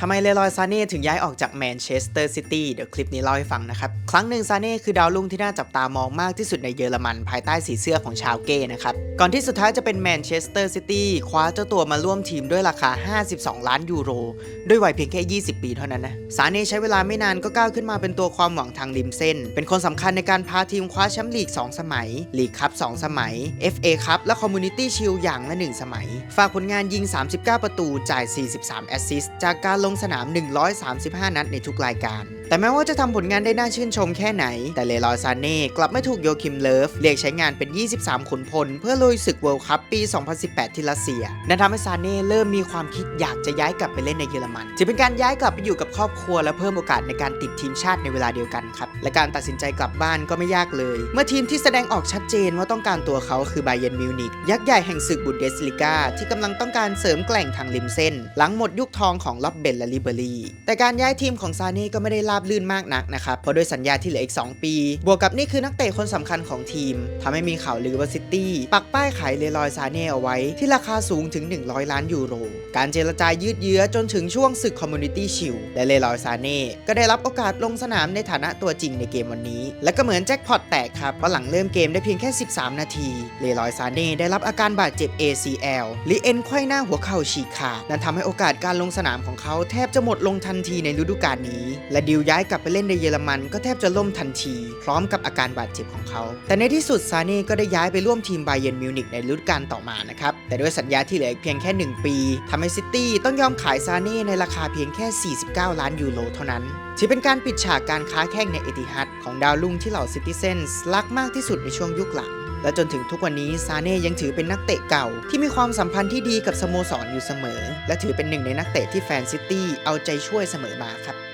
ทำไมเลรอยซาเน่ถึงย้ายออกจากแมนเชสเตอร์ซิตี้เดี๋ยวคลิปนี้เล่าให้ฟังนะครับ ครั้งหนึ่งซาเน่คือดาวรุ่งที่น่าจับตามองมากที่สุดในเยอรมันภายใต้สีเสื้อของชาวเก้นะครับ ก่อนที่สุดท้ายจะเป็นแมนเชสเตอร์ซิตี้คว้าเจ้าตัวมาร่วมทีมด้วยราคา 52 ล้านยูโร ด้วยวัยเพียงแค่ 20 ปีเท่านั้นนะ ซาเน่ใช้เวลาไม่นานก็ก้าวขึ้นมาเป็นตัวความหวังทางริมเส้น เป็นคนสำคัญในการพาทีมคว้าแชมป์ลีก 2 สมัย ลีกคัพ2สมัย FA คัพและคอมมูนิตี้ชิลอย่างละ 1 สมัย ฝากผลงานยิง 39 ประตูจ่าย 43 แอสซิสต์จากการลงสนาม 135 นัดในทุกรายการ แต่แม้ว่าจะทำผลงานได้น่าชื่นชมแค่ไหน แต่เลรอยซานเน่กลับไม่ถูกโยคิมเลิฟเรียกใช้งานเป็น 23 ขุนพล เพื่อลุยศึกเวิลด์คัพปี 2018 ที่รัสเซีย นั่นทำให้ซานเน่เริ่มมีความคิดอยากจะย้ายกลับไปเล่นในเยอรมันจะเป็นการย้ายกลับไปอยู่กับครอบครัวและเพิ่มโอกาสในการติดทีมชาติในเวลาเดียวกันครับ และการตัดสินใจกลับบ้านก็ไม่ยากเลย เมื่อทีมที่แสดงออกชัดเจนว่าต้องการตัวเขาคือไบเยนมิวนิกยักษ์ใหญ่แห่งศึกบุนเดสลิก้าที่กำลังต้องการเสริมแกล่งทางริมเส้น หลังหมดยุคทองของล็อบเบนและลิเบอรี่แต่การย้ายทีมของซาเน่ก็ไม่ได้ราบลื่นมากนักนะครับเพราะด้วยสัญญาที่เหลืออีก 2 ปี บวกกับนี่คือนักเตะคนสำคัญของทีมทำให้มีข่าวลือว่าซิตี้ปักป้ายขายเลรอยซาเน่เอาไว้ ที่ราคาสูงถึง 100 ล้านยูโร การเจรจายืดเยื้อจนถึงช่วงศึกคอมมูนิตี้ชิลและเลรอยซาเน่ก็ได้รับโอกาสลงสนามในฐานะตัวจริงในเกมวันนี้ และก็เหมือนแจ็คพอตแตกครับเพราะหลังเริ่มเกมได้เพียงแค่ 13 นาที เลรอยซาเน่ได้รับอาการบาดเจ็บ ACL หรือเอ็นไขว้หน้าหัวเข่าฉีกขาดนั่นทำให้โอกาสการลงสนามของเขาแทบจะหมดลงทันทีในฤดูกาลนี้ และดิวย้ายกลับไปเล่นในเยอรมันก็แทบจะล่มทันที พร้อมกับอาการบาดเจ็บของเขา แต่ในที่สุดซาเน่ก็ได้ย้ายไปร่วมทีมไบเยนมิวนิกในฤดูกาลต่อมานะครับ แต่ด้วยสัญญาที่เหลือเพียงแค่ 1 ปีทำให้ซิตี้ต้องยอมขายซาเน่ในราคาเพียงแค่ 49 ล้านยูโรเท่านั้นถือเป็นการปิดฉากการค้าแข่งในเอติฮัดของดาวรุ่งที่เหล่าซิติเซนส์รักมากที่สุดในช่วงยุคหลังและจนถึงทุกวันนี้ซาเน่ยังถือเป็นนักเตะเก่า ที่มีความสัมพันธ์ที่ดีกับสโมสรอยู่เสมอ และถือเป็นหนึ่งในนักเตะที่แฟนซิตี้เอาใจช่วยเสมอมาครับ